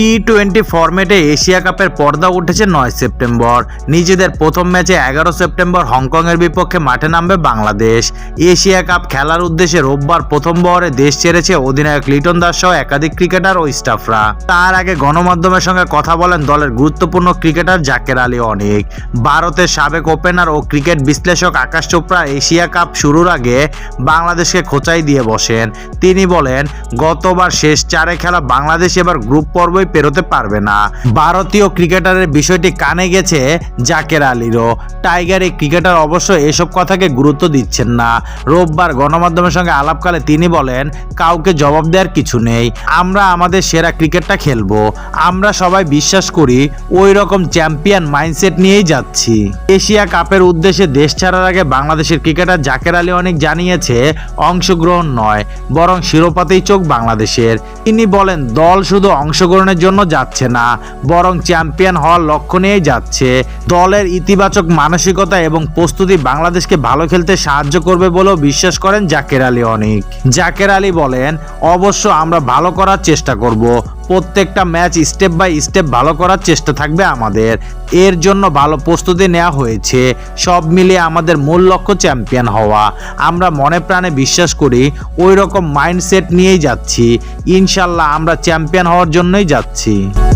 T twenty ফরম্যাটে Asia কাপের পর্দা উঠেছে নয় সেপ্টেম্বর। নিজেদের প্রথম ম্যাচে এগারো সেপ্টেম্বর হংকংয়ের বিপক্ষে মাঠে নামবে বাংলাদেশ। এশিয়া কাপ খেলার উদ্দেশ্যে রোববার প্রথম বহরে দেশ ছেড়েছে অধিনায়ক লিটন দাস সহ একাধিক ক্রিকেটার ও স্টাফরা। তার আগে গণমাধ্যমের সঙ্গে কথা বলেন দলের গুরুত্বপূর্ণ ক্রিকেটার জাকের আলী অনেক। ভারতের সাবেক ওপেনার ও ক্রিকেট বিশ্লেষক আকাশ চোপড়া এশিয়া কাপ শুরুর আগে বাংলাদেশকে খোঁচাই দিয়ে বসেন। তিনি বলেন, গতবার শেষ চারে খেলা বাংলাদেশ এবার গ্রুপ পর্বই পেরোতে পারবে না। ভারতীয় ক্রিকেটারের বিষয়টি কানে গেছে জাকের আলীরও। টাইগার এই ক্রিকেটার অবশ্য এসব কথাকে গুরুত্ব দিচ্ছেন না। রোববার গণমাধ্যমের সঙ্গে আলাপকালে তিনি বলেন, কাউকে জবাব দেওয়ার কিছু নেই। আমরা আমাদের সেরা ক্রিকেটটা খেলব। আমরা সবাই বিশ্বাস করি ওই রকম চ্যাম্পিয়ন মাইন্ডসেট নিয়েই যাচ্ছি। এশিয়া কাপের উদ্দেশ্যে দেশ ছাড়ার আগে বাংলাদেশের ক্রিকেটার জাকের আলী অনেক জানিয়েছে, অংশগ্রহণ নয়, বরং শিরোপাতেই চোখ বাংলাদেশের। তিনি বলেন, দল শুধু অংশগ্রহণের জন্য যাচ্ছে না, বরং চ্যাম্পিয়ন হওয়ার লক্ষ্য নিয়েই যাচ্ছে। দলের ইতিবাচক মানসিকতা এবং প্রস্তুতি বাংলাদেশকে ভালো খেলতে সাহায্য করবে বলেও বিশ্বাস করেন জাকের আলী অনেক। জাকের আলী বলেন, অবশ্য আমরা ভালো করার চেষ্টা করব। প্রত্যেকটা ম্যাচ স্টেপ বাই স্টেপ ভালো করার চেষ্টা থাকবে আমাদের। এর জন্য ভালো প্রস্তুতি নেওয়া হয়েছে। সব মিলিয়ে আমাদের মূল লক্ষ্য চ্যাম্পিয়ন হওয়া। আমরা মনে প্রাণে বিশ্বাস করি ওই রকম মাইন্ডসেট নিয়েই যাচ্ছি। ইনশাল্লাহ আমরা চ্যাম্পিয়ন হওয়ার জন্যই যাচ্ছি। 七。